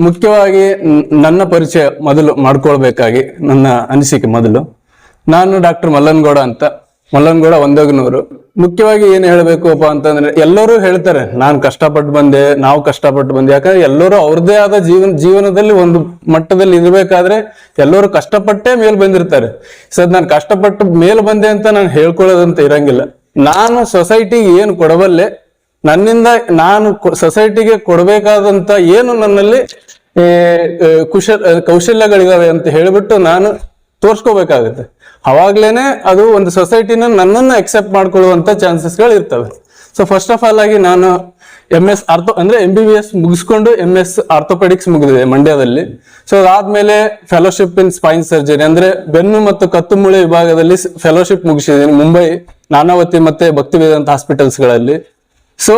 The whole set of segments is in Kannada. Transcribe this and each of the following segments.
ಮುಖ್ಯವಾಗಿ ನನ್ನ ಪರಿಚಯ ಮೊದಲು ಮಾಡ್ಕೊಳ್ಬೇಕಾಗಿ, ನನ್ನ ಅನಿಸಿಕೆ ಮೊದಲು. ನಾನು ಡಾಕ್ಟರ್ ಮಲ್ಲನ್ಗೌಡ ಅಂತ, ಮಲ್ಲನ್ಗೌಡ ಒಂದೋಗ್ನೂರು. ಮುಖ್ಯವಾಗಿ ಏನು ಹೇಳಬೇಕಪ್ಪ ಅಂತಂದ್ರೆ, ಎಲ್ಲರೂ ಹೇಳ್ತಾರೆ, ನಾನು ಕಷ್ಟಪಟ್ಟು ಬಂದೆ, ನಾವು ಕಷ್ಟಪಟ್ಟು ಬಂದೆ. ಯಾಕಂದ್ರೆ ಎಲ್ಲರೂ ಅವ್ರದೇ ಆದ ಜೀವನ, ಜೀವನದಲ್ಲಿ ಒಂದು ಮಟ್ಟದಲ್ಲಿ ಇರಬೇಕಾದ್ರೆ ಎಲ್ಲರೂ ಕಷ್ಟಪಟ್ಟೇ ಮೇಲ್ ಬಂದಿರ್ತಾರೆ. ಸರ್, ನಾನು ಕಷ್ಟಪಟ್ಟು ಮೇಲ್ ಬಂದೆ ಅಂತ ನಾನು ಹೇಳ್ಕೊಳ್ಳೋದಂತ ಇರಂಗಿಲ್ಲ. ನಾನು ಸೊಸೈಟಿಗೆ ಏನು ಕೊಡಬಲ್ಲೆ ನನ್ನಿಂದ ನಾನು ಸೊಸೈಟಿಗೆ ಕೊಡಬೇಕಾದಂತ ಏನು ನನ್ನಲ್ಲಿ ಕುಶ ಕೌಶಲ್ಯಗಳಿದಾವೆ ಅಂತ ಹೇಳಿಬಿಟ್ಟು ನಾನು ತೋರ್ಸ್ಕೋಬೇಕಾಗುತ್ತೆ. ಅವಾಗ್ಲೇನೆ ಅದು ಒಂದು ಸೊಸೈಟಿನ ನನ್ನನ್ನು ಅಕ್ಸೆಪ್ಟ್ ಮಾಡ್ಕೊಳ್ಳುವಂತ ಚಾನ್ಸಸ್ಗಳು ಇರ್ತವೆ ಸೊ ಫಸ್ಟ್ ಆಫ್ ಆಲ್ ಆಗಿ ನಾನು ಎಂ ಎಸ್ ಆರ್ಥೋ ಅಂದ್ರೆ ಎಂ ಬಿ ಬಿ ಎಸ್ ಮುಗಿಸ್ಕೊಂಡು ಎಂ ಎಸ್ ಆರ್ಥೋಪೆಡಿಕ್ಸ್ ಮುಗಿದಿದೆ ಮಂಡ್ಯದಲ್ಲಿ. ಸೊ ಅದಾದ್ಮೇಲೆ ಫೆಲೋಶಿಪ್ ಇನ್ ಸ್ಪೈನ್ ಸರ್ಜರಿ ಅಂದ್ರೆ ಬೆನ್ನು ಮತ್ತು ಕತ್ತು ಮೂಳೆ ವಿಭಾಗದಲ್ಲಿ ಫೆಲೋಶಿಪ್ ಮುಗಿಸಿದ್ದೀನಿ. ಮುಂಬೈ, ನಾನಾವತಿ ಮತ್ತೆ ಭಕ್ತಿ ವೇದಾಂತ ಹಾಸ್ಪಿಟಲ್ಸ್ಗಳಲ್ಲಿ ಸೊ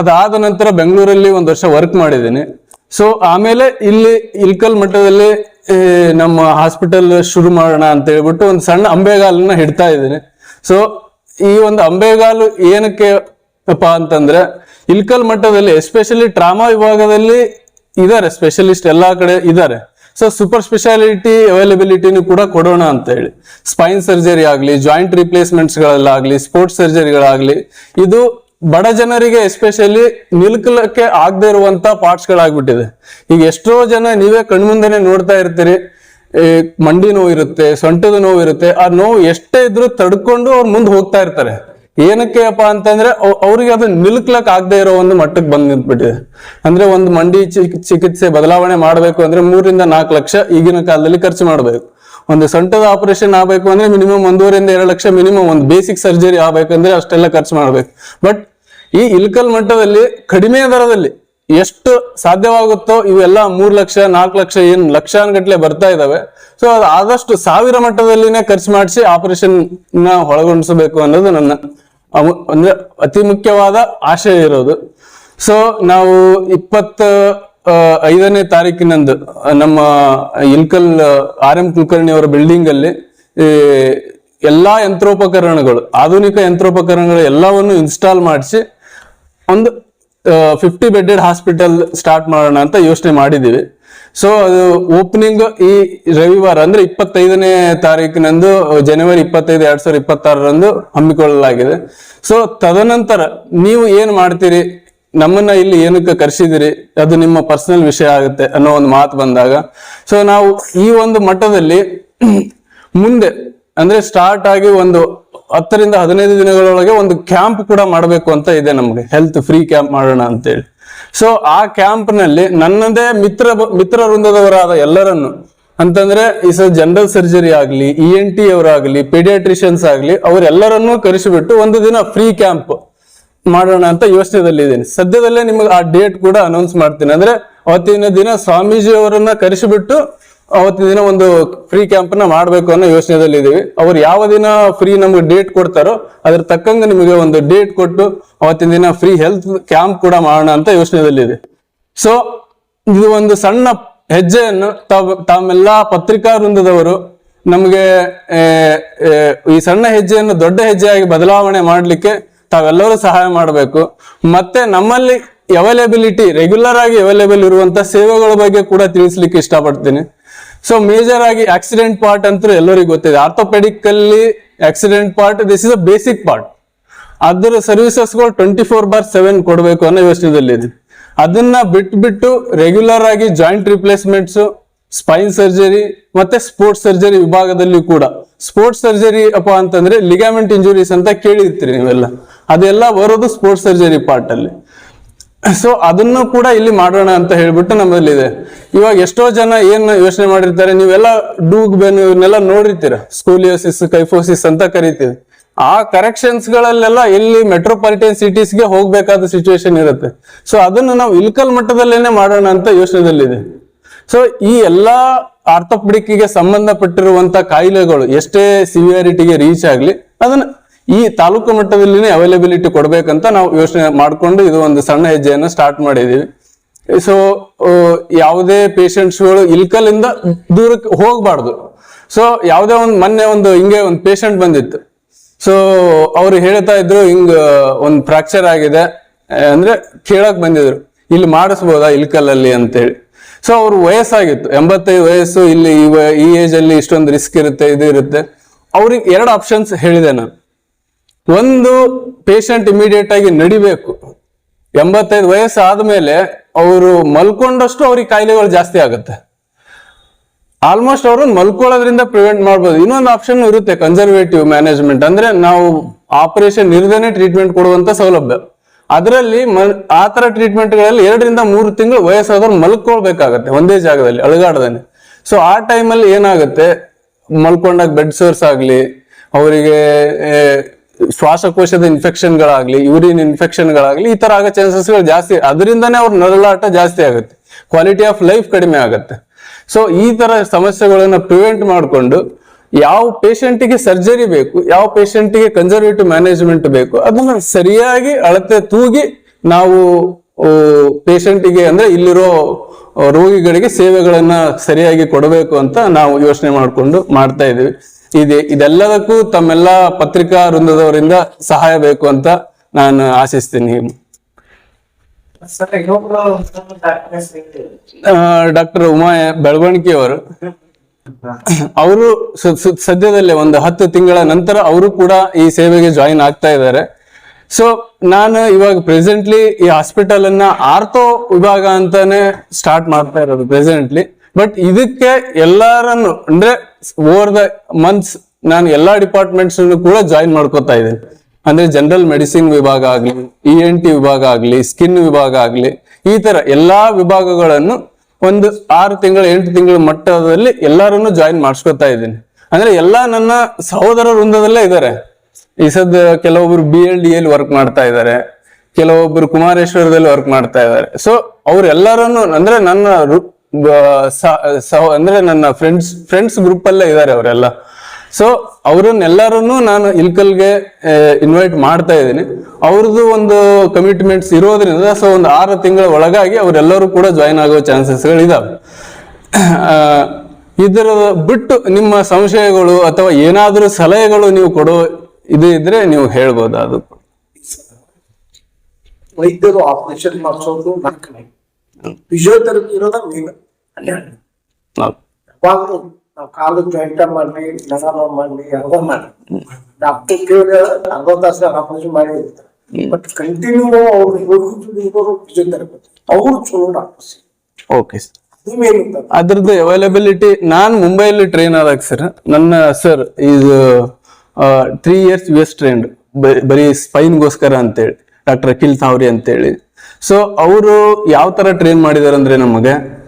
ಅದಾದ ನಂತರ ಬೆಂಗಳೂರಲ್ಲಿ ಒಂದು ವರ್ಷ ವರ್ಕ್ ಮಾಡಿದ್ದೀನಿ. ಸೊ ಆಮೇಲೆ ಇಲ್ಲಿ ಇಲ್ಕಲ್ ಮಟ್ಟದಲ್ಲಿ ನಮ್ಮ ಹಾಸ್ಪಿಟಲ್ ಶುರು ಮಾಡೋಣ ಅಂತ ಹೇಳ್ಬಿಟ್ಟು ಒಂದು ಸಣ್ಣ ಅಂಬೆಗಾಲನ್ನ ಹಿಡ್ತಾ ಇದ್ದೀನಿ. ಸೊ ಈ ಒಂದು ಅಂಬೆಗಾಲು ಏನಕ್ಕೆ ಅಪ್ಪ ಅಂತಂದ್ರೆ, ಇಲ್ಕಲ್ ಮಟ್ಟದಲ್ಲಿ ಎಸ್ಪೆಷಲಿ ಟ್ರಾಮಾ ವಿಭಾಗದಲ್ಲಿ ಇದಾರೆ ಸ್ಪೆಷಲಿಸ್ಟ್ ಎಲ್ಲಾ ಕಡೆ ಇದಾರೆ. ಸೊ ಸೂಪರ್ ಸ್ಪೆಷಾಲಿಟಿ ಅವೈಲಬಿಲಿಟಿನೂ ಕೂಡ ಕೊಡೋಣ ಅಂತ ಹೇಳಿ ಸ್ಪೈನ್ ಸರ್ಜರಿ ಆಗಲಿ ಜಾಯಿಂಟ್ ರಿಪ್ಲೇಸ್ಮೆಂಟ್ಸ್ಗಳಲ್ಲಾಗಲಿ ಸ್ಪೋರ್ಟ್ಸ್ ಸರ್ಜರಿಗಳಾಗಲಿ ಇದು ಬಡ ಜನರಿಗೆ ಎಸ್ಪೆಷಲಿ ನಿಲ್ಕಲಕ್ಕೆ ಆಗದೆ ಇರುವಂತ ಪಾರ್ಟ್ಸ್ ಗಳಾಗ್ಬಿಟ್ಟಿದೆ ಈಗ ಎಷ್ಟೋ ಜನ ನೀವೇ ಕಣ್ಮುಂದೆನೆ ನೋಡ್ತಾ ಇರ್ತೀರಿ ಮಂಡಿ ನೋವು ಇರುತ್ತೆ, ಸೊಂಟದ ನೋವು ಇರುತ್ತೆ, ಆ ನೋವು ಎಷ್ಟೇ ಇದ್ರೂ ತಡ್ಕೊಂಡು ಅವ್ರು ಮುಂದೆ ಹೋಗ್ತಾ ಇರ್ತಾರೆ. ಏನಕ್ಕೆ ಅಪ್ಪ ಅಂತಂದ್ರೆ ಅವ್- ಅವ್ರಿಗೆ ಅದು ನಿಲ್ಕ್ಲಕ್ ಆಗದೆ ಇರೋ ಒಂದು ಮಟ್ಟಕ್ಕೆ ಬಂದ್ ನಿಂತ್ಬಿಟ್ಟಿದೆ ಅಂದ್ರೆ ಒಂದು ಮಂಡಿ ಚಿಕ್- ಚಿಕಿತ್ಸೆ ಬದಲಾವಣೆ ಮಾಡಬೇಕು ಅಂದ್ರೆ ಮೂರಿಂದ ನಾಲ್ಕು ಲಕ್ಷ ಈಗಿನ ಕಾಲದಲ್ಲಿ ಖರ್ಚು ಮಾಡಬೇಕು. ಒಂದು ಸೊಂಟದ ಆಪರೇಷನ್ ಆಗ್ಬೇಕು ಅಂದ್ರೆ ಮಿನಿಮಮ್ ಒಂದೂವರೆಯಿಂದ ಎರಡು ಲಕ್ಷ ಮಿನಿಮಮ್ ಒಂದು ಬೇಸಿಕ್ ಸರ್ಜರಿ ಆಗಬೇಕಂದ್ರೆ ಅಷ್ಟೆಲ್ಲ ಖರ್ಚು ಮಾಡಬೇಕು. ಬಟ್ ಈ ಇಲ್ಕಲ್ ಮಟ್ಟದಲ್ಲಿ ಕಡಿಮೆ ದರದಲ್ಲಿ ಎಷ್ಟು ಸಾಧ್ಯವಾಗುತ್ತೋ ಇವೆಲ್ಲ ಮೂರು ಲಕ್ಷ, ನಾಲ್ಕು ಲಕ್ಷ ಏನ್ ಲಕ್ಷಾನ್ಗಟ್ಲೆ ಬರ್ತಾ ಇದಾವೆ. ಸೊ ಅದು ಆದಷ್ಟು ಸಾವಿರ ಮಟ್ಟದಲ್ಲಿನೇ ಖರ್ಚು ಮಾಡಿಸಿ ಆಪರೇಷನ್ನ ಒಳಗೊಂಡಿಸಬೇಕು ಅನ್ನೋದು ನನ್ನ ಅಂದ್ರೆ ಅತಿ ಮುಖ್ಯವಾದ ಆಶಯ ಇರೋದು. ಸೊ ನಾವು ಇಪ್ಪತ್ತು ಐದನೇ ತಾರೀಕಿನಂದು ನಮ್ಮ ಇಲ್ಕಲ್ ಆರ್ ಎಂ ಕುಲಕರ್ಣಿ ಅವರ ಬಿಲ್ಡಿಂಗ್ ಅಲ್ಲಿ ಎಲ್ಲಾ ಯಂತ್ರೋಪಕರಣಗಳು, ಆಧುನಿಕ ಯಂತ್ರೋಪಕರಣಗಳು ಎಲ್ಲವನ್ನು ಇನ್ಸ್ಟಾಲ್ ಮಾಡಿಸಿ, ಒಂದು ಫಿಫ್ಟಿ ಬೆಡ್ಡೆಡ್ ಹಾಸ್ಪಿಟಲ್ ಸ್ಟಾರ್ಟ್ ಮಾಡೋಣ ಅಂತ ಯೋಚನೆ ಮಾಡಿದ್ದೀವಿ. ಸೊ ಅದು ಓಪನಿಂಗ್ ಈ ರವಿವಾರ, ಅಂದ್ರೆ ಇಪ್ಪತ್ತೈದನೇ ತಾರೀಕಿನಂದು ಜನವರಿ ಇಪ್ಪತ್ತೈದು, ಎರಡ್ ಸಾವಿರದ ಇಪ್ಪತ್ತಾರರಂದು ಹಮ್ಮಿಕೊಳ್ಳಲಾಗಿದೆ. ಸೊ ತದನಂತರ ನೀವು ಏನ್ ಮಾಡ್ತೀರಿ? ನಮ್ಮನ್ನ ಇಲ್ಲಿ ಏನಕ್ಕೆ ಕರೆಸಿದಿರಿ? ಅದು ನಿಮ್ಮ ಪರ್ಸನಲ್ ವಿಷಯ ಆಗುತ್ತೆ ಅನ್ನೋ ಒಂದು ಮಾತು ಬಂದಾಗ. ಸೊ ನಾವು ಈ ಒಂದು ಮಟ್ಟದಲ್ಲಿ ಮುಂದೆ, ಅಂದ್ರೆ ಸ್ಟಾರ್ಟ್ ಆಗಿ ಒಂದು ಹತ್ತರಿಂದ ಹದಿನೈದು ದಿನಗಳೊಳಗೆ ಒಂದು ಕ್ಯಾಂಪ್ ಕೂಡ ಮಾಡಬೇಕು ಅಂತ ಇದೆ ನಮ್ಗೆ. ಹೆಲ್ತ್ ಫ್ರೀ ಕ್ಯಾಂಪ್ ಮಾಡೋಣ ಅಂತೇಳಿ. ಸೊ ಆ ಕ್ಯಾಂಪ್ನಲ್ಲಿ ನನ್ನದೇ ಮಿತ್ರ ಮಿತ್ರ ವೃಂದದವರಾದ ಎಲ್ಲರನ್ನು, ಅಂತಂದ್ರೆ ಈ ಜನರಲ್ ಸರ್ಜರಿ ಆಗ್ಲಿ ಇ ಎನ್ ಟಿ ಅವರಾಗ್ಲಿ ಪೀಡಿಯಾಟ್ರಿಷಿಯನ್ಸ್ ಆಗ್ಲಿ, ಅವರೆಲ್ಲರನ್ನೂ ಕರೆಸಿಬಿಟ್ಟು ಒಂದು ದಿನ ಫ್ರೀ ಕ್ಯಾಂಪ್ ಮಾಡೋಣ ಅಂತ ಯೋಚನೆದಲ್ಲಿ ಇದ್ದೀನಿ. ಸದ್ಯದಲ್ಲೇ ನಿಮಗೆ ಆ ಡೇಟ್ ಕೂಡ ಅನೌನ್ಸ್ ಮಾಡ್ತೀನಿ. ಅಂದ್ರೆ ಅವತ್ತಿನ ದಿನ ಸ್ವಾಮೀಜಿ ಅವರನ್ನ ಕರೆಸಿಬಿಟ್ಟು ಅವತ್ತಿನ ದಿನ ಒಂದು ಫ್ರೀ ಕ್ಯಾಂಪ್ನ ಮಾಡಬೇಕು ಅನ್ನೋ ಯೋಚನೆದಲ್ಲಿ ಇದೀವಿ. ಅವ್ರು ಯಾವ ದಿನ ಫ್ರೀ ನಮ್ಗೆ ಡೇಟ್ ಕೊಡ್ತಾರೋ ಅದ್ರ ತಕ್ಕಂಗೆ ನಿಮಗೆ ಒಂದು ಡೇಟ್ ಕೊಟ್ಟು ಅವತ್ತಿನ ದಿನ ಫ್ರೀ ಹೆಲ್ತ್ ಕ್ಯಾಂಪ್ ಕೂಡ ಮಾಡೋಣ ಅಂತ ಯೋಚನೆದಲ್ಲಿ ಇದೆ ಸೊ ಇದು ಒಂದು ಸಣ್ಣ ಹೆಜ್ಜೆಯನ್ನು ತಾವ್ ತಾವೆಲ್ಲ ಪತ್ರಿಕಾ ವೃಂದದವರು ನಮಗೆ ಈ ಸಣ್ಣ ಹೆಜ್ಜೆಯನ್ನು ದೊಡ್ಡ ಹೆಜ್ಜೆಯಾಗಿ ಬದಲಾವಣೆ ಮಾಡಲಿಕ್ಕೆ ತಾವೆಲ್ಲರೂ ಸಹಾಯ ಮಾಡಬೇಕು. ಮತ್ತೆ ನಮ್ಮಲ್ಲಿ ಅವೈಲೇಬಿಲಿಟಿ ರೆಗ್ಯುಲರ್ ಆಗಿ ಅವೈಲೇಬಲ್ ಇರುವಂತ ಸೇವೆಗಳ ಬಗ್ಗೆ ಕೂಡ ತಿಳಿಸ್ಲಿಕ್ಕೆ ಇಷ್ಟಪಡ್ತೀನಿ. ಸೊ ಮೇಜರ್ ಆಗಿ ಆಕ್ಸಿಡೆಂಟ್ ಪಾರ್ಟ್ ಅಂತೂ ಎಲ್ಲರಿಗೂ ಗೊತ್ತಿದೆ. ಆರ್ಥೋಪೆಡಿಕ್ ಅಲ್ಲಿ accident part this is a basic part ಅದರ ಸರ್ವಿಸಸ್ಗಳು ಟ್ವೆಂಟಿ ಫೋರ್ ಬಾರ್ ಸೆವೆನ್ ಕೊಡಬೇಕು ಅನ್ನೋ ಯೋಚನೆದಲ್ಲಿ ಇದೆ ಅದನ್ನ ಬಿಟ್ಬಿಟ್ಟು ರೆಗ್ಯುಲರ್ ಆಗಿ ಜಾಯಿಂಟ್ ರಿಪ್ಲೇಸ್ಮೆಂಟ್ಸ್ ಸ್ಪೈನ್ ಸರ್ಜರಿ ಮತ್ತೆ ಸ್ಪೋರ್ಟ್ಸ್ ಸರ್ಜರಿ ವಿಭಾಗದಲ್ಲಿ ಕೂಡ. ಸ್ಪೋರ್ಟ್ಸ್ ಸರ್ಜರಿ ಅಪ್ಪ ಅಂತಂದ್ರೆ ಲಿಗಾಮೆಂಟ್ ಇಂಜುರೀಸ್ ಅಂತ ಕೇಳಿರ್ತೀರಿ ನೀವೆಲ್ಲ. ಅದೆಲ್ಲ ಬರೋದು ಸ್ಪೋರ್ಟ್ಸ್ ಸರ್ಜರಿ ಪಾರ್ಟ್ ಅಲ್ಲಿ. ಸೊ ಅದನ್ನು ಕೂಡ ಇಲ್ಲಿ ಮಾಡೋಣ ಅಂತ ಹೇಳ್ಬಿಟ್ಟು ನಮ್ಮಲ್ಲಿದೆ. ಇವಾಗ ಎಷ್ಟೋ ಜನ ಏನ್ ಯೋಚನೆ ಮಾಡಿರ್ತಾರೆ, ನೀವೆಲ್ಲ ಡೂಗ್ ಬೆನ್ ಇವನ್ನೆಲ್ಲ ನೋಡಿರ್ತೀರ. ಸ್ಕೂಲಿಯೋಸಿಸ್ ಕೈಫೋಸಿಸ್ ಅಂತ ಕರಿತೀವಿ. ಆ ಕರೆಕ್ಷನ್ಸ್ ಗಳಲ್ಲೆಲ್ಲ ಇಲ್ಲಿ ಮೆಟ್ರೋಪಾಲಿಟನ್ ಸಿಟೀಸ್ಗೆ ಹೋಗ್ಬೇಕಾದ ಸಿಚುವೇಶನ್ ಇರುತ್ತೆ. ಸೊ ಅದನ್ನು ನಾವು ಇಲ್ಕಲ್ ಮಟ್ಟದಲ್ಲೇನೆ ಮಾಡೋಣ ಅಂತ ಯೋಚನೆದಲ್ಲಿದೆ ಸೊ ಈ ಎಲ್ಲಾ ಆರ್ಥೋಪೆಡಿಕ್ಗೆ ಸಂಬಂಧಪಟ್ಟಿರುವಂತ ಕಾಯಿಲೆಗಳು ಎಷ್ಟೇ ಸಿವಿಯರಿಟಿಗೆ ರೀಚ್ ಆಗ್ಲಿ, ಅದನ್ನ ಈ ತಾಲೂಕು ಮಟ್ಟದಲ್ಲಿನೇ ಅವೈಲಬಿಲಿಟಿ ಕೊಡಬೇಕಂತ ನಾವು ಯೋಚನೆ ಮಾಡಿಕೊಂಡು ಇದು ಒಂದು ಸಣ್ಣ ಹೆಜ್ಜೆಯನ್ನು ಸ್ಟಾರ್ಟ್ ಮಾಡಿದೀವಿ. ಸೊ ಯಾವುದೇ ಪೇಷಂಟ್ಸ್ಗಳು ಇಲ್ಕಲಿಂದ ದೂರಕ್ಕೆ ಹೋಗಬಾರ್ದು. ಸೊ ಯಾವುದೇ ಒಂದು, ಮೊನ್ನೆ ಒಂದು ಹಿಂಗೆ ಒಂದು ಪೇಷಂಟ್ ಬಂದಿತ್ತು. ಸೊ ಅವ್ರು ಹೇಳ್ತಾ ಇದ್ರು, ಹಿಂಗ, ಒಂದು ಫ್ರಾಕ್ಚರ್ ಆಗಿದೆ. ಅಂದ್ರೆ ಕೇಳಕ್ ಬಂದಿದ್ರು. ಇಲ್ಲಿ ಮಾಡಿಸ್ಬೋದಾ ಇಲ್ಕಲ್ಲಲ್ಲಿ ಅಂತೇಳಿ. ಸೊ ಅವ್ರ ವಯಸ್ಸಾಗಿತ್ತು. ಎಂಬತ್ತೈದು ವಯಸ್ಸು, ಇಲ್ಲಿ ಈ ಏಜ್ ಅಲ್ಲಿ ಇಷ್ಟೊಂದು ರಿಸ್ಕ್ ಇರುತ್ತೆ, ಇದು ಇರುತ್ತೆ. ಅವ್ರಿಗೆ ಎರಡು ಆಪ್ಷನ್ಸ್ ಹೇಳಿದೆ ನಾನು. ಒಂದು ಪೇಷಂಟ್ ಇಮಿಡಿಯೇಟ್ ಆಗಿ ನಡಿಬೇಕು. ಎಂಬತ್ತೈದು ವಯಸ್ಸು ಆದ್ಮೇಲೆ ಅವರು ಮಲ್ಕೊಂಡಷ್ಟು ಅವ್ರಿಗೆ ಕಾಯಿಲೆಗಳು ಜಾಸ್ತಿ ಆಗುತ್ತೆ. ಆಲ್ಮೋಸ್ಟ್ ಅವರು ಮಲ್ಕೊಳ್ಳೋದ್ರಿಂದ ಪ್ರಿವೆಂಟ್ ಮಾಡ್ಬೋದು. ಇನ್ನೊಂದು ಆಪ್ಷನ್ ಇರುತ್ತೆ ಕನ್ಸರ್ವೇಟಿವ್ ಮ್ಯಾನೇಜ್ಮೆಂಟ್ ಅಂದ್ರೆ ನಾವು ಆಪರೇಷನ್ ಇರದೇನೆ ಟ್ರೀಟ್ಮೆಂಟ್ ಕೊಡುವಂತ ಸೌಲಭ್ಯ. ಅದರಲ್ಲಿ ಆ ತರ ಟ್ರೀಟ್ಮೆಂಟ್ಗಳಲ್ಲಿ ಎರಡರಿಂದ ಮೂರು ತಿಂಗಳು ವಯಸ್ಸಾದವ್ರು ಮಲ್ಕೊಳ್ಬೇಕಾಗತ್ತೆ ಒಂದೇ ಜಾಗದಲ್ಲಿ ಅಳಗಾಡದೇನೆ ಸೊ ಆ ಟೈಮಲ್ಲಿ ಏನಾಗುತ್ತೆ? ಮಲ್ಕೊಂಡಾಗ ಬೆಡ್ ಸೋರ್ಸ್ ಆಗಲಿ, ಅವರಿಗೆ ಶ್ವಾಸಕೋಶದ ಇನ್ಫೆಕ್ಷನ್ಗಳಾಗ್ಲಿ ಯೂರಿನ್ ಇನ್ಫೆಕ್ಷನ್ಗಳಾಗ್ಲಿ ಈ ತರ ಆಗೋ ಚಾನ್ಸಸ್ಗಳು ಜಾಸ್ತಿ. ಅದರಿಂದನೇ ಅವ್ರ ನರಳಾಟ ಜಾಸ್ತಿ ಆಗುತ್ತೆ. ಕ್ವಾಲಿಟಿ ಆಫ್ ಲೈಫ್ ಕಡಿಮೆ ಆಗುತ್ತೆ. ಸೊ ಈ ತರ ಸಮಸ್ಯೆಗಳನ್ನ ಪ್ರಿವೆಂಟ್ ಮಾಡಿಕೊಂಡು ಯಾವ ಪೇಷಂಟಿಗೆ ಸರ್ಜರಿ ಬೇಕು, ಯಾವ ಪೇಷಂಟಿಗೆ ಕನ್ಸರ್ವೇಟಿವ್ ಮ್ಯಾನೇಜ್ಮೆಂಟ್ ಬೇಕು, ಅದನ್ನ ಸರಿಯಾಗಿ ಅಳತೆ ತೂಗಿ ನಾವು ಪೇಷಂಟಿಗೆ ಅಂದ್ರೆ ಇಲ್ಲಿರೋ ರೋಗಿಗಳಿಗೆ ಸೇವೆಗಳನ್ನ ಸರಿಯಾಗಿ ಕೊಡಬೇಕು ಅಂತ ನಾವು ಯೋಚನೆ ಮಾಡಿಕೊಂಡು ಮಾಡ್ತಾ ಇದೀವಿ ಇದೆ. ಇದೆಲ್ಲದಕ್ಕೂ ತಮ್ಮೆಲ್ಲ ಪತ್ರಿಕಾ ವೃಂದದವರಿಂದ ಸಹಾಯ ಬೇಕು ಅಂತ ನಾನು ಆಶಿಸ್ತೀನಿ. ಡಾಕ್ಟರ್ ಉಮಾ ಬೆಳವಣಿಗೆ ಅವರು ಅವರು ಸದ್ಯದಲ್ಲೇ ಒಂದು ಹತ್ತು ತಿಂಗಳ ನಂತರ ಅವರು ಕೂಡ ಈ ಸೇವೆಗೆ ಜಾಯಿನ್ ಆಗ್ತಾ ಇದ್ದಾರೆ. ಸೊ ನಾನು ಇವಾಗ ಪ್ರೆಸೆಂಟ್ಲಿ ಈ ಹಾಸ್ಪಿಟಲ್ ಅನ್ನ ಆರ್ಥೋ ವಿಭಾಗ ಅಂತಾನೆ ಸ್ಟಾರ್ಟ್ ಮಾಡ್ತಾ ಇರೋದು ಪ್ರೆಸೆಂಟ್ಲಿ ಬಟ್ ಇದಕ್ಕೆ ಎಲ್ಲರನ್ನು ಅಂದ್ರೆ ಓವರ್ ದ ಮಂತ್ಸ್ ನಾನು ಎಲ್ಲಾ ಡಿಪಾರ್ಟ್ಮೆಂಟ್ಸ್ ಕೂಡ ಜಾಯಿನ್ ಮಾಡ್ಕೋತಾ ಇದ್ದೀನಿ. ಅಂದ್ರೆ ಜನರಲ್ ಮೆಡಿಸಿನ್ ವಿಭಾಗ ಆಗ್ಲಿ ಇ ಎನ್ ಟಿ ವಿಭಾಗ ಆಗ್ಲಿ ಸ್ಕಿನ್ ವಿಭಾಗ ಆಗ್ಲಿ, ಈ ತರ ಎಲ್ಲಾ ವಿಭಾಗಗಳನ್ನು ಒಂದು ಆರು ತಿಂಗಳು, ಎಂಟು ತಿಂಗಳ ಮಟ್ಟದಲ್ಲಿ ಎಲ್ಲರನ್ನು ಜಾಯಿನ್ ಮಾಡಿಸ್ಕೊತಾ ಇದ್ದೀನಿ. ಅಂದ್ರೆ ಎಲ್ಲಾ ನನ್ನ ಸಹೋದರ ವೃಂದದಲ್ಲೇ ಇದ್ದಾರೆ. ಈ ಸದ್ ಕೆಲವೊಬ್ರು ಬಿ ಎಲ್ ಡಿ ಎಲ್ಲಿ ವರ್ಕ್ ಮಾಡ್ತಾ ಇದ್ದಾರೆ. ಕೆಲವೊಬ್ರು ಕುಮಾರೇಶ್ವರದಲ್ಲಿ ವರ್ಕ್ ಮಾಡ್ತಾ ಇದ್ದಾರೆ. ಸೊ ಅವ್ರೆಲ್ಲರನ್ನು, ಅಂದ್ರೆ ನನ್ನ ಅಂದ್ರೆ ನನ್ನ ಫ್ರೆಂಡ್ಸ್ ಫ್ರೆಂಡ್ಸ್ ಗ್ರೂಪ್ ಅಲ್ಲೇ ಇದ್ದಾರೆ ಅವರೆಲ್ಲ. ಸೊ ಅವ್ರನ್ನೆಲ್ಲರನ್ನು ನಾನು ಇಲ್ಕಲ್ಗೆ ಇನ್ವೈಟ್ ಮಾಡ್ತಾ ಇದ್ದೀನಿ. ಅವ್ರದ್ದು ಒಂದು ಕಮಿಟ್ಮೆಂಟ್ಸ್ ಇರೋದ್ರಿಂದ ಸೊ ಒಂದು ಆರು ತಿಂಗಳ ಒಳಗಾಗಿ ಅವರೆಲ್ಲರೂ ಕೂಡ ಜಾಯಿನ್ ಆಗೋ ಚಾನ್ಸಸ್ಗಳು ಇದಾವೆ ಇದರ ಬಿಟ್ಟು ನಿಮ್ಮ ಸಂಶಯಗಳು ಅಥವಾ ಏನಾದರೂ ಸಲಹೆಗಳು ನೀವು ಕೊಡೋ ಇದು ಇದ್ರೆ ನೀವು ಹೇಳ್ಬೋದು ಅದು ವೈದ್ಯರು ಆಪರೇಷನ್ ಮಾಡಿಸೋದು ಫಿಸಿಯೋಥೆರಪಿ ಇರೋದ ಮೇನ್ ಯಾವಾಗ್ಲು ನಾವು ಕಾಲು ಜಾಯಿಂಟ್ ಮಾಡ್ಲಿ ನರ ಮಾಡ್ಲಿ ಯಾವ್ದೋ ಮಾಡ್ಲಿ. ಡಾಕ್ಟರ್ ಕೇಳಿ ಅರ್ಧ ತಾಸು ಆಪರೇಷನ್ ಮಾಡಿ ಬಟ್ ಕಂಟಿನ್ಯೂ ಅವ್ರು ಫಿಸಿಯೋಥೆರಪಿ ಅವರು ಚಲೋ ಡಾಕ್ಟರ್ಸ್ ಓಕೆ ಸರ್ ಅದ್ರದ್ದು ಅವೈಲಬಿಲಿಟಿ ನಾನ್ ಮುಂಬೈಲಿ ಟ್ರೈನ್ ಆದಾಗ ಸರ್ ನನ್ನ ಸರ್ ಇದು ತ್ರೀ ಇಯರ್ಸ್ ಎಸ್ ಟ್ರೈನ್ಡ್ ಬರೀ ಸ್ಪೈನ್ಗೋಸ್ಕರ ಅಂತೇಳಿ ಡಾಕ್ಟರ್ ಅಖಿಲ್ ತಾವ್ರಿ ಅಂತೇಳಿ. ಸೊ ಅವರು ಯಾವ ತರ ಟ್ರೈನ್ ಮಾಡಿದಾರೆ ಅಂದರೆ ನಮಗೆ?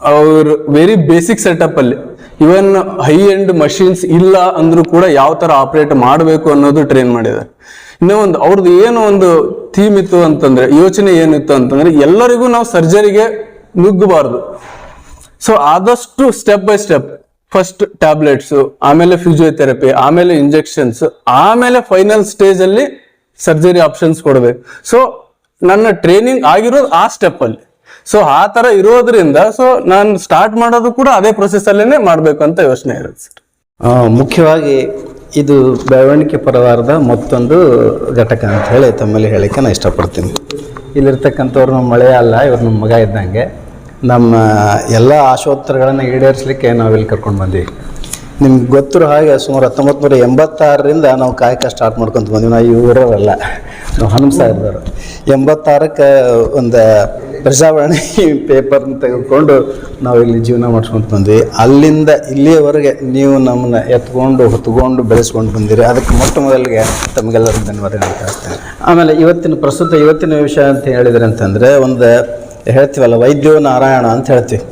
ಅವರು ವೆರಿ ಬೇಸಿಕ್ ಸೆಟಪ್ ಅಲ್ಲಿ. ಇವನ್ ಹೈ ಎಂಡ್ ಮಷಿನ್ಸ್ ಇಲ್ಲ ಅಂದ್ರೂ ಕೂಡ ಯಾವ ತರ ಆಪರೇಟ್ ಮಾಡಬೇಕು ಅನ್ನೋದು ಟ್ರೈನ್ ಮಾಡಿದ್ದಾರೆ ಇನ್ನೂ ಒಂದು ಅವ್ರದ್ದು ಏನು ಒಂದು ಥೀಮ್ ಇತ್ತು ಅಂತಂದ್ರೆ, ಯೋಚನೆ ಏನಿತ್ತು ಅಂತಂದ್ರೆ, ಎಲ್ಲರಿಗೂ ನಾವು ಸರ್ಜರಿಗೆ ನುಗ್ಗಬಾರ್ದು. ಸೊ ಆದಷ್ಟು step by step first tablets ಆಮೇಲೆ ಫಿಸಿಯೋಥೆರಪಿ ಆಮೇಲೆ ಇಂಜೆಕ್ಷನ್ಸ್ ಆಮೇಲೆ ಫೈನಲ್ ಸ್ಟೇಜ್ ಅಲ್ಲಿ ಸರ್ಜರಿ ಆಪ್ಷನ್ಸ್ ಕೊಡಬೇಕು. ಸೊ ನನ್ನ ಟ್ರೈನಿಂಗ್ ಆಗಿರೋದು ಆ ಸ್ಟೆಪ್ ಅಲ್ಲಿ. ಸೊ ಆ ತರ ಇರೋದ್ರಿಂದ ಸೊ ನಾನು ಸ್ಟಾರ್ಟ್ ಮಾಡೋದು ಕೂಡ ಅದೇ ಪ್ರೊಸೆಸ್ ಅಲ್ಲೇನೆ ಮಾಡ್ಬೇಕು ಅಂತ ಯೋಚನೆ ಇರುತ್ತೆ ಸರ್ ಮುಖ್ಯವಾಗಿ ಇದು ಬೆಳವಣಿಗೆ ಪರವಾರದ ಮತ್ತೊಂದು ಘಟಕ ಅಂತ ಹೇಳಿ ತಮ್ಮಲ್ಲಿ ಹೇಳಕ್ಕೆ ನಾನು ಇಷ್ಟಪಡ್ತೀನಿ. ಇಲ್ಲಿರ್ತಕ್ಕಂಥವ್ರು ನಮ್ಮ ಮಳೆ ಅಲ್ಲ, ಇವ್ರು ನಮ್ಮ ಮಗ ಇದ್ದಂಗೆ. ನಮ್ಮ ಎಲ್ಲ ಆಶೋತ್ತರಗಳನ್ನು ಈಡೇರಿಸಲಿಕ್ಕೆ ನಾವು ಇಲ್ಲಿ ಕರ್ಕೊಂಡು ಬಂದ್ವಿ. ನಿಮ್ಗೆ ಗೊತ್ತಿರೋ ಹಾಗೆ ಸುಮಾರು ಹತ್ತೊಂಬತ್ತು ನೂರ ಎಂಬತ್ತಾರರಿಂದ ನಾವು ಕಾಯಕ ಸ್ಟಾರ್ಟ್ ಮಾಡ್ಕೊಂತ ಬಂದ್ವಿ. ನಾವು ಇವರಲ್ಲ, ನಾವು ಹನುಮಸಾಗರದವರು ಎಂಬತ್ತಾರಕ್ಕೆ ಒಂದು ಪ್ರಜಾವಾಣಿ ಪೇಪರ್ನ ತೆಗೆದುಕೊಂಡು ನಾವು ಇಲ್ಲಿ ಜೀವನ ಮಾಡ್ಸ್ಕೊಂತ ಬಂದ್ವಿ. ಅಲ್ಲಿಂದ ಇಲ್ಲಿಯವರೆಗೆ ನೀವು ನಮ್ಮನ್ನ ಎತ್ಕೊಂಡು, ಹೊತ್ಕೊಂಡು ಬೆಳೆಸ್ಕೊಂಡು ಬಂದಿರಿ. ಅದಕ್ಕೆ ಮೊಟ್ಟ ಮೊದಲಿಗೆ ತಮಗೆಲ್ಲರಿಗೂ ಧನ್ಯವಾದಗಳು ಹೇಳ್ತಾರೆ ಆಮೇಲೆ ಇವತ್ತಿನ ಪ್ರಸ್ತುತ ಇವತ್ತಿನ ವಿಷಯ ಅಂತ ಹೇಳಿದರೆ ಅಂತಂದರೆ, ಒಂದು ಹೇಳ್ತೀವಲ್ಲ, ವೈದ್ಯೋ ನಾರಾಯಣ ಅಂತ ಹೇಳ್ತೀವಿ.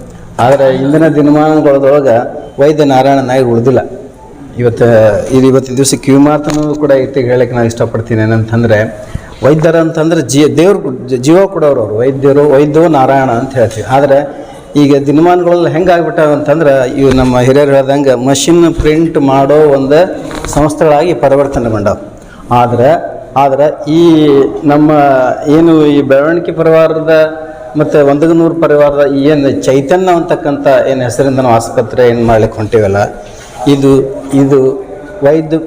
ಆದರೆ ಇಂದಿನ ದಿನಮಾನಗಳೊಳಗೆ ವೈದ್ಯ ನಾರಾಯಣ ನಾಯಿ ಉಳಿದಿಲ್ಲ. ಇವತ್ತು, ಇದು ಇವತ್ತಿನ ದಿವಸ ಕಿವಿ ಮಾತನ್ನು ಕೂಡ ಇಟ್ಟಿಗೆ ಹೇಳಕ್ಕೆ ನಾನು ಇಷ್ಟಪಡ್ತೀನಿ. ಏನಂತಂದರೆ, ವೈದ್ಯರ ಅಂತಂದ್ರೆ ಜೀ, ದೇವ್ರು ಜೀವ ಕೊಡೋರು ಅವರು. ವೈದ್ಯರು, ವೈದ್ಯೋ ನಾರಾಯಣ ಅಂತ ಹೇಳ್ತೀವಿ. ಆದರೆ, ಈಗ ದಿನಮಾನಗಳೆಲ್ಲ ಹೆಂಗಾಗ್ಬಿಟ್ಟಾವ ಅಂತಂದ್ರೆ, ಇವು ನಮ್ಮ ಹಿರಿಯರು ಹೇಳ್ದಂಗೆ ಮಷಿನ್ ಪ್ರಿಂಟ್ ಮಾಡೋ ಒಂದು ಸಂಸ್ಥೆಗಳಾಗಿ ಪರಿವರ್ತನೆ ಮಾಡವು ಆದರೆ ಆದರೆ ಈ ನಮ್ಮ, ಏನು ಈ ಬೆಳವಣಿಗೆ ಪರಿವಾರದ ಮತ್ತು ಒಂದಗನೂರು ಪರಿವಾರದ ಏನು ಚೈತನ್ಯ ಅಂತಕ್ಕಂಥ ಏನು ಹೆಸರಿಂದ ನಾವು ಆಸ್ಪತ್ರೆ ಏನು ಮಾಡ್ಲಿಕ್ಕೆ ಹೊಂಟಿವಲ್ಲ, ಇದು ಇದು ವೈದ್ಯ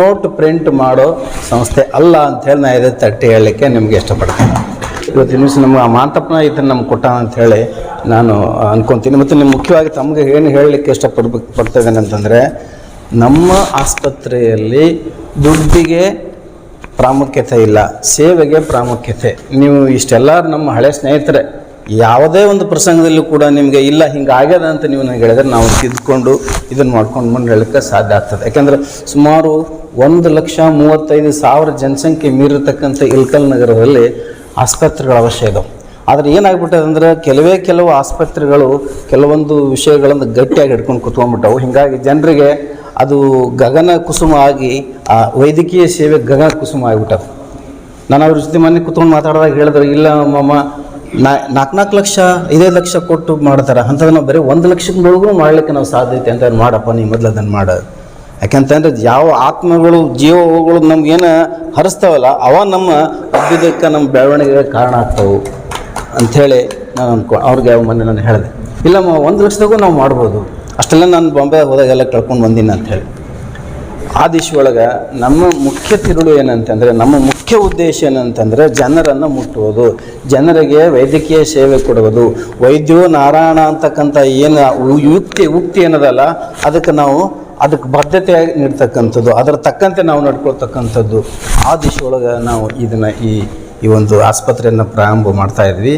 ನೋಟ್ ಪ್ರಿಂಟ್ ಮಾಡೋ ಸಂಸ್ಥೆ ಅಲ್ಲ ಅಂತ ಹೇಳಿ ನಾನು ಇದೇ ತಟ್ಟಿ ಹೇಳಲಿಕ್ಕೆ ನಿಮಗೆ ಇಷ್ಟಪಡ್ತೇನೆ. ಇವತ್ತು ನಿಮಿಷ ನಮ್ಗೆ ಆ ಮಾತಪ್ಪನ ಇದನ್ನು ನಮ್ಗೆ ಕೊಟ್ಟ ಅಂತ ಹೇಳಿ ನಾನು ಅಂದ್ಕೊತೀನಿ ಮತ್ತು ನಿಮ್ಮ ಮುಖ್ಯವಾಗಿ ತಮಗೆ ಏನು ಹೇಳಲಿಕ್ಕೆ ಇಷ್ಟಪಡ್ಬೇಕು, ಪಡ್ತಾ ಅಂತಂದರೆ, ನಮ್ಮ ಆಸ್ಪತ್ರೆಯಲ್ಲಿ ದುಡ್ಡಿಗೆ ಪ್ರಾಮುಖ್ಯತೆ ಇಲ್ಲ, ಸೇವೆಗೆ ಪ್ರಾಮುಖ್ಯತೆ. ನೀವು ಇಷ್ಟೆಲ್ಲ ನಮ್ಮ ಹಳೆ ಸ್ನೇಹಿತರೆ, ಯಾವುದೇ ಒಂದು ಪ್ರಸಂಗದಲ್ಲೂ ಕೂಡ ನಿಮಗೆ ಇಲ್ಲ, ಹಿಂಗೆ ಆಗ್ಯದ ಅಂತ ನೀವು ನನಗೆ ಹೇಳಿದ್ರೆ ನಾವು ತಿದ್ದುಕೊಂಡು ಇದನ್ನು ಮಾಡ್ಕೊಂಡು ಬಂದು ಹೇಳಕ್ಕೆ ಸಾಧ್ಯ ಆಗ್ತದೆ. ಯಾಕೆಂದರೆ ಸುಮಾರು ಒಂದು ಲಕ್ಷ ಮೂವತ್ತೈದು ಸಾವಿರ ಜನಸಂಖ್ಯೆ ಮೀರಿರ್ತಕ್ಕಂಥ ಇಲ್ಕಲ್ ನಗರದಲ್ಲಿ ಆಸ್ಪತ್ರೆಗಳ ಅವಶ್ಯ ಇದಾವೆ. ಆದರೆ ಏನಾಗ್ಬಿಟ್ಟದೆ ಅಂದರೆ ಕೆಲವೇ ಕೆಲವು ಆಸ್ಪತ್ರೆಗಳು ಕೆಲವೊಂದು ವಿಷಯಗಳನ್ನು ಗಟ್ಟಿಯಾಗಿ ಹಿಡ್ಕೊಂಡು ಕುತ್ಕೊಂಡ್ಬಿಟ್ಟವು. ಹೀಗಾಗಿ ಜನರಿಗೆ ಅದು ಗಗನ ಕುಸುಮ ಆಗಿ, ಆ ವೈದ್ಯಕೀಯ ಸೇವೆ ಗಗನ ಕುಸುಮ ಆಗಿಬಿಟ್ಟದು ನಾನು ಅವ್ರ ಜೊತೆ ಮೊನ್ನೆ ಕುತ್ಕೊಂಡು ಮಾತಾಡಿದಾಗ ಹೇಳಿದ್ರು, ಇಲ್ಲ ಮಮ್ಮ ನಾ ನಾಲ್ಕು ನಾಲ್ಕು ಲಕ್ಷ, ಐದೈದು ಲಕ್ಷ ಕೊಟ್ಟು ಮಾಡ್ತಾರೆ. ಅಂಥದ್ದು ನಾವು ಬರೀ ಒಂದು ಲಕ್ಷದೊಳಗೂ ಮಾಡಲಿಕ್ಕೆ ನಾವು ಸಾಧ್ಯತೆ ಅಂತ ಮಾಡಪ್ಪ ನೀವು ಮೊದಲು ಅದನ್ನು ಮಾಡೋದು ಯಾಕೆಂತಂದ್ರೆ ಯಾವ ಆತ್ಮಗಳು, ಜೀವಗಳು ನಮ್ಗೇನು ಹರಿಸ್ತಾವಲ್ಲ, ಅವ ನಮ್ಮ ಅಭ್ಯುದಯಕ್ಕೆ, ನಮ್ಮ ಬೆಳವಣಿಗೆಗೆ ಕಾರಣ ಆಗ್ತಾವೆ ಅಂಥೇಳಿ ನಾನು ಅನ್ಕೊ, ಅವ್ರಿಗೆ ಮೊನ್ನೆ ನಾನು ಹೇಳಿದೆ. ಇಲ್ಲಮ್ಮ ಒಂದು ಲಕ್ಷದಾಗೂ ನಾವು ಮಾಡ್ಬೋದು. ಅಷ್ಟೆಲ್ಲ ನಾನು ಬಾಂಬೆ ಹೋದಾಗೆಲ್ಲ ಕಳ್ಕೊಂಡು ಬಂದೀನಿ ಹೇಳಿ. ಆ ದಿಶೆಯೊಳಗೆ ಒಳಗೆ ನಮ್ಮ ಮುಖ್ಯ ತಿರುಳು ಏನಂತಂದರೆ, ನಮ್ಮ ಮುಖ್ಯ ಉದ್ದೇಶ ಏನಂತಂದರೆ ಜನರನ್ನು ಮುಟ್ಟುವುದು, ಜನರಿಗೆ ವೈದ್ಯಕೀಯ ಸೇವೆ ಕೊಡುವುದು. ವೈದ್ಯೋ ನಾರಾಯಣ ಅಂತಕ್ಕಂಥ ಏನು ಯುಕ್ತಿ, ಉಕ್ತಿ ಏನದಲ್ಲ, ಅದಕ್ಕೆ ನಾವು ಅದಕ್ಕೆ ಬದ್ಧತೆಯಾಗಿ ನೀಡ್ತಕ್ಕಂಥದ್ದು, ಅದರ ತಕ್ಕಂತೆ ನಾವು ನಡ್ಕೊಳ್ತಕ್ಕಂಥದ್ದು. ಆ ದಿಶೆಯೊಳಗೆ ನಾವು ಇದನ್ನು ಈ ಈ ಒಂದು ಆಸ್ಪತ್ರೆಯನ್ನು ಪ್ರಾರಂಭ ಮಾಡ್ತಾ ಇದ್ವಿ.